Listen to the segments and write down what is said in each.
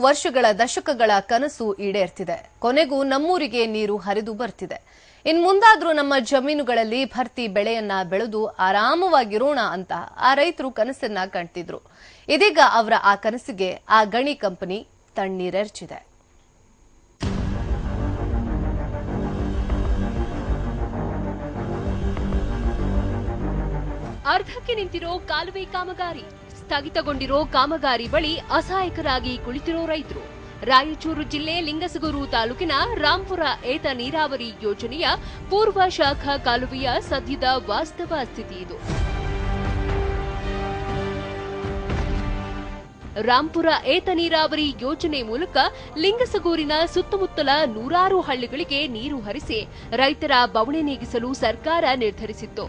ವರ್ಷಗಳ ದಶಕಗಳ ಕನಸು ಈಡೇರ್ತಿದೆ. ಕೊನೆಗೂ ನಮ್ಮೂರಿಗೆ ನೀರು ಹರಿದು ಬರ್ತಿದೆ. ಇನ್ ಮುಂದಾದ್ರೂ ನಮ್ಮ ಜಮೀನುಗಳಲ್ಲಿ ಭರ್ತಿ ಬೆಳೆಯನ್ನ ಬೆಳೆದು ಆರಾಮವಾಗಿರೋಣ ಅಂತ ಆ ರೈತರು ಕನಸನ್ನ ಕಾಣ್ತಿದ್ರು. ಇದೀಗ ಅವರ ಆ ಕನಸಿಗೆ ಆ ಗಣಿ ಕಂಪನಿ ತಣ್ಣೀರೆರ್ಚಿದೆ. ಅರ್ಧಕ್ಕೆ ನಿಂತಿರೋ ಕಾಲುವೆ ಕಾಮಗಾರಿ. ಸ್ಥಗಿತಗೊಂಡಿರೋ ಕಾಮಗಾರಿ ಬಳಿ ಅಸಹಾಯಕರಾಗಿ ಕುಳಿತಿರೋ ರೈತರು. ರಾಯಚೂರು ಜಿಲ್ಲೆ ಲಿಂಗಸಗೂರು ತಾಲೂಕಿನ ರಾಂಪುರ ಏತ ನೀರಾವರಿ ಯೋಜನೆಯ ಪೂರ್ವ ಶಾಖಾ ಕಾಲುವೆಯ ಸದ್ಯದ ವಾಸ್ತವ ಸ್ಥಿತಿ ಇದು. ರಾಂಪುರ ಏತ ನೀರಾವರಿ ಯೋಜನೆ ಮೂಲಕ ಲಿಂಗಸಗೂರಿನ ಸುತ್ತಮುತ್ತಲ ನೂರಾರು ಹಳ್ಳಿಗಳಿಗೆ ನೀರು ಹರಿಸಿ ರೈತರ ಬವಣೆ ನೀಗಿಸಲು ಸರ್ಕಾರ ನಿರ್ಧರಿಸಿತ್ತು.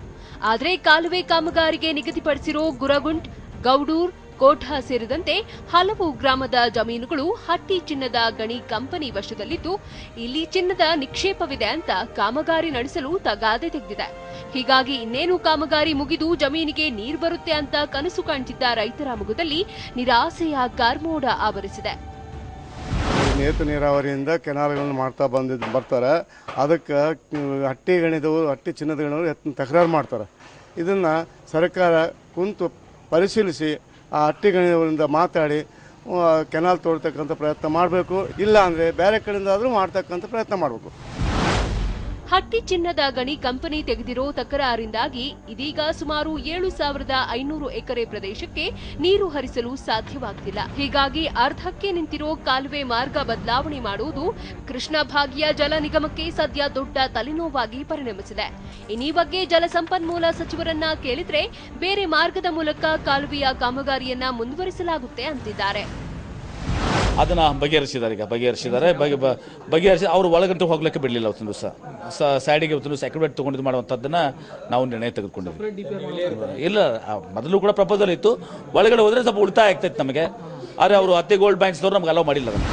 ಆದರೆ ಕಾಲುವೆ ಕಾಮಗಾರಿಗೆ ನಿಗದಿಪಡಿಸಿರೋ ಗುರಗುಂಟ್ ಗೌಡೂರ್, ಕೋಠಾ ಸೇರಿದಂತೆ ಹಲವು ಗ್ರಾಮದ ಜಮೀನುಗಳು ಹಟ್ಟಿ ಚಿನ್ನದ ಗಣಿ ಕಂಪನಿ ವಶದಲ್ಲಿದ್ದು, ಇಲ್ಲಿ ಚಿನ್ನದ ನಿಕ್ಷೇಪವಿದೆ ಅಂತ ಕಾಮಗಾರಿ ನಡೆಸಲು ತಗಾದೆ ತೆಗೆದಿದೆ. ಹೀಗಾಗಿ ಇನ್ನೇನು ಕಾಮಗಾರಿ ಮುಗಿದು ಜಮೀನಿಗೆ ನೀರು ಬರುತ್ತೆ ಅಂತ ಕನಸು ಕಾಣ್ತಿದ್ದ ರೈತರ ಮುಖದಲ್ಲಿ ನಿರಾಸೆಯ ಕಾರ್ಮೋಡ ಆವರಿಸಿದೆ. ನೇತು ನೀರಾವರಿಯಿಂದ ಕೆನಾಲ್ಗಳನ್ನು ಮಾಡ್ತಾ ಬಂದಿದ್ದು ಬರ್ತಾರೆ. ಅದಕ್ಕೆ ಹಟ್ಟಿ ಗಣಿದವರು, ಹಟ್ಟಿ ಚಿನ್ನದ ಗಣಿದವರು ತಕರಾರು ಮಾಡ್ತಾರೆ. ಇದನ್ನು ಸರ್ಕಾರ ಕುಂತು ಪರಿಶೀಲಿಸಿ ಆ ಹಟ್ಟಿ ಗಣಿದವರಿಂದ ಮಾತಾಡಿ ಕೆನಾಲ್ ತೋಡ್ತಕ್ಕಂಥ ಪ್ರಯತ್ನ ಮಾಡಬೇಕು. ಇಲ್ಲ ಅಂದರೆ ಬೇರೆ ಕಡೆಯಿಂದ ಆದರೂ ಮಾಡ್ತಕ್ಕಂಥ ಪ್ರಯತ್ನ ಮಾಡಬೇಕು. ಹಟ್ಟಿ ಚಿನ್ನದ ಗಣಿ ಕಂಪನಿ ತೆಗೆದಿರೋ ತಕರಾರಿಂದಾಗಿ ಇದೀಗ ಸುಮಾರು ಏಳು ಸಾವಿರದ ಐನೂರು ಎಕರೆ ಪ್ರದೇಶಕ್ಕೆ ನೀರು ಹರಿಸಲು ಸಾಧ್ಯವಾಗ್ತಿಲ್ಲ. ಹೀಗಾಗಿ ಅರ್ಧಕ್ಕೆ ನಿಂತಿರೋ ಕಾಲುವೆ ಮಾರ್ಗ ಬದಲಾವಣೆ ಮಾಡುವುದು ಕೃಷ್ಣ ಭಾಗ್ಯ ಜಲ ನಿಗಮಕ್ಕೆ ಸದ್ಯ ದೊಡ್ಡ ತಲೆನೋವಾಗಿ ಪರಿಣಮಿಸಿದೆ. ಇನ್ನೀ ಬಗ್ಗೆ ಜಲಸಂಪನ್ಮೂಲ ಸಚಿವರನ್ನ ಕೇಳಿದ್ರೆ ಬೇರೆ ಮಾರ್ಗದ ಮೂಲಕ ಕಾಲುವೆಯ ಕಾಮಗಾರಿಯನ್ನ ಮುಂದುವರಿಸಲಾಗುತ್ತೆ ಅಂತಿದ್ದಾರೆ. ಅದನ್ನ ಬಗೆಹರಿಸಿದ್ದಾರೆ ಈಗ, ಬಗೆಹರಿಸಿದ್ದಾರೆ. ಬಗೆ ಬಗೆಹರಿಸಿ ಅವರು ಒಳಗಂಟು ಹೋಗ್ಲಿಕ್ಕೆ ಬಿಡಲಿಲ್ಲ ಅವತ್ತಿನ ದಿವಸ. ಸೈಡಿಗೆ ಅವತ್ತಿನ ದಿವಸ ಅಕ್ಯುರೇಟ್ ತಗೊಂಡು ಮಾಡುವಂಥದ್ದನ್ನ ನಾವು ನಿರ್ಣಯ ತೆಗೆದುಕೊಂಡಿದ್ವಿ ಇಲ್ಲ ಮೊದಲು ಕೂಡ ಪ್ರಪೋಸಲ್ ಇತ್ತು. ಒಳಗಡೆ ಹೋದ್ರೆ ಸ್ವಲ್ಪ ಉಳಿತಾಯ ಆಗ್ತೈತೆ ನಮಗೆ. ಆದರೆ ಅವರು ಅತ್ತೆ ಗೋಲ್ಡ್ ಬ್ಯಾಂಕ್ಸ್ದವ್ರು ನಮ್ಗೆ ಅಲೋ ಮಾಡಿಲ್ಲ ಅದನ್ನು.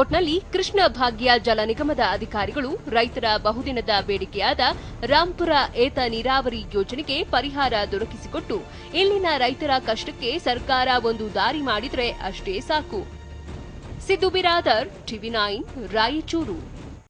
ಒಟ್ನಲ್ಲಿ ಕೃಷ್ಣ ಭಾಗ್ಯ ಜಲ ನಿಗಮದ ಅಧಿಕಾರಿಗಳು ರೈತರ ಬಹುದಿನದ ಬೇಡಿಕೆಯಾದ ರಾಂಪುರ ಏತ ನೀರಾವರಿ ಯೋಜನೆಗೆ ಪರಿಹಾರ ದೊರಕಿಸಿಕೊಟ್ಟು ಇಲ್ಲಿನ ರೈತರ ಕಷ್ಟಕ್ಕೆ ಸರ್ಕಾರ ಒಂದು ದಾರಿ ಮಾಡಿದರೆ ಅಷ್ಟೇ ಸಾಕು. सिद्धू बिरादर टीवी नाइन रायचूरू।